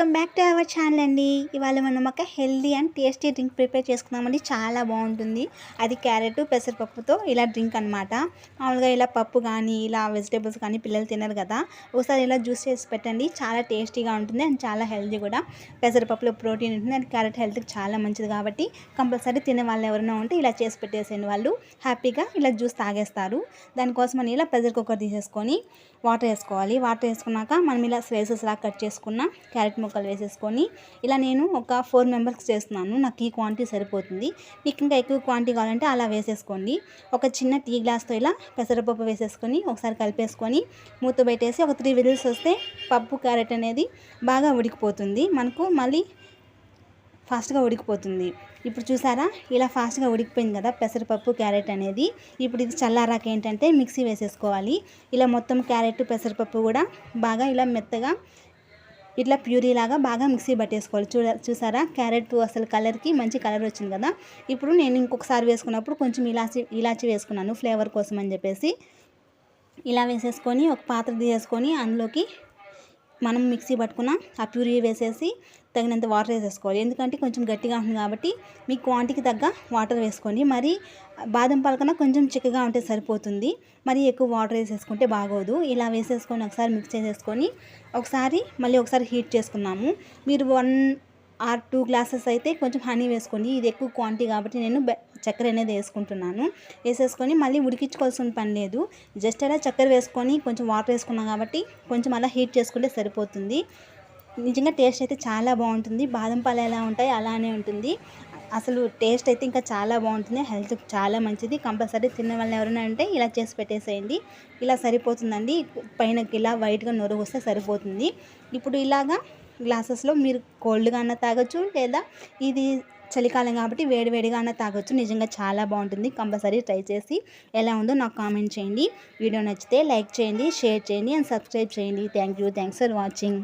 Welcome back to our channel అండి. ఇవాళ మనం ఒక healthy and tasty drink prepare చేసుకున్నామండి చాలా బాగుంటుంది. అది క్యారెట్ పెసరపప్పుతో ఇలా డ్రింక్ అనమాట మామూలుగా ఇలా పప్పు కానీ ఇలా వెజిటేబుల్స్ కానీ పిల్లలు తినరు కదా. ఒకసారి ఇలా జ్యూస్ చేసి పెట్టండి. చాలా టేస్టీగా ఉంటుంది అండ్ చాలా హెల్దీ కూడా. పెసరపప్పులో ప్రోటీన్ ఉంటుంది అండ్ క్యారెట్ హెల్త్కి చాలా మంచిది కాబట్టి కంపల్సరీ తినే వాళ్ళు ఎవరైనా ఉంటే ఇలా చేసి పెట్టేసేయండి వాళ్ళు. హ్యాపీగా ఇలా జ్యూస్ తాగేస్తారు. దానికోసం అని ఇలా ప్రెషర్ కుక్కర్ తీసేసుకొని వాటర్ వేసుకోవాలి. వాటర్ వేసుకున్నాక మనం ఇలా స్లైసెస్ లా కట్ చేసుకున్న క్యారెట్ ముక్కలు వేసేసుకొని ఇలా నేను ఒక ఫోర్ మెంబర్స్కి చేస్తున్నాను. నాకు ఈ క్వాంటిటీ సరిపోతుంది. మీకు ఇంకా ఎక్కువ క్వాంటిటీ కావాలంటే అలా వేసేసుకోండి. ఒక చిన్న టీ గ్లాస్తో ఇలా పెసరపప్పు వేసేసుకొని ఒకసారి కలిపేసుకొని మూత పెట్టేసి ఒక త్రీ విజిల్స్ వస్తే పప్పు క్యారెట్ అనేది బాగా ఉడికిపోతుంది. మనకు మళ్ళీ ఫాస్ట్గా ఉడికిపోతుంది. ఇప్పుడు చూసారా? ఇలా ఫాస్ట్గా ఉడికిపోయింది కదా పెసరపప్పు క్యారెట్ అనేది. ఇప్పుడు ఇది చల్లారాక ఏంటంటే మిక్సీ వేసేసుకోవాలి. ఇలా మొత్తం క్యారెట్ పెసరపప్పు కూడా బాగా ఇలా మెత్తగా ఇట్లా ప్యూరీ లాగా బాగా మిక్సీ పట్టేసుకోవాలి. చూడ చూసారా? క్యారెట్ అసలు కలర్కి మంచి కలర్ వచ్చింది కదా? ఇప్పుడు నేను ఇంకొకసారి వేసుకున్నప్పుడు కొంచెం ఇలాచి ఇలాచి వేసుకున్నాను ఫ్లేవర్ కోసం అని చెప్పేసి. ఇలా వేసేసుకొని ఒక పాత్ర తీసేసుకొని అందులోకి మనం మిక్సీ పట్టుకున్న ఆ ప్యూరీ వేసేసి తగినంత వాటర్ వేసేసుకోవాలి. ఎందుకంటే కొంచెం గట్టిగా ఉంటుంది కాబట్టి మీ క్వాంటిటీకి తగ్గ వాటర్ వేసుకోండి. మరి బాదం పాల కన్నా కొంచెం చిక్కగా ఉంటే సరిపోతుంది. మరి ఎక్కువ వాటర్ వేసేసుకుంటే బాగోదు. ఇలా వేసేసుకొని ఒకసారి మిక్స్ చేసేసుకొని ఒకసారి మళ్ళీ ఒకసారి హీట్ చేసుకున్నాము. మీరు వన్ ఆర్ టూ గ్లాసెస్ అయితే కొంచెం హనీ వేసుకోండి. ఇది ఎక్కువ క్వాంటిటీ కాబట్టి నేను చక్కెర అనేది వేసుకుంటున్నాను. వేసేసుకొని మళ్ళీ ఉడికించుకోవాల్సిన పని లేదు. జస్ట్ అలా చక్కెర వేసుకొని కొంచెం వాటర్ వేసుకున్నాం కాబట్టి కొంచెం అలా హీట్ చేసుకుంటే సరిపోతుంది. నిజంగా టేస్ట్ అయితే చాలా బాగుంటుంది. బాదం పాలు ఎలా ఉంటాయి అలానే ఉంటుంది. అసలు టేస్ట్ అయితే ఇంకా చాలా బాగుంటుంది. హెల్త్కి చాలా మంచిది. కంపల్సరీ తిన్న వాళ్ళు ఎవరైనా అంటే ఇలా చేసి పెట్టేసేయండి. ఇలా సరిపోతుందండి. పైన ఇలా వైట్గా నొరుగు వస్తే సరిపోతుంది. ఇప్పుడు ఇలాగా గ్లాసెస్లో మీరు కోల్డ్గా అన్న తాగొచ్చు లేదా ఇది చలికాలం కాబట్టి వేడివేడిగా అన్న తాగొచ్చు. నిజంగా చాలా బాగుంటుంది. కంపల్సరీ ట్రై చేసి ఎలా ఉందో నాకు కామెంట్ చేయండి. వీడియో నచ్చితే లైక్ చేయండి షేర్ చేయండి అండ్ సబ్స్క్రైబ్ చేయండి. Thank you. Thanks for watching.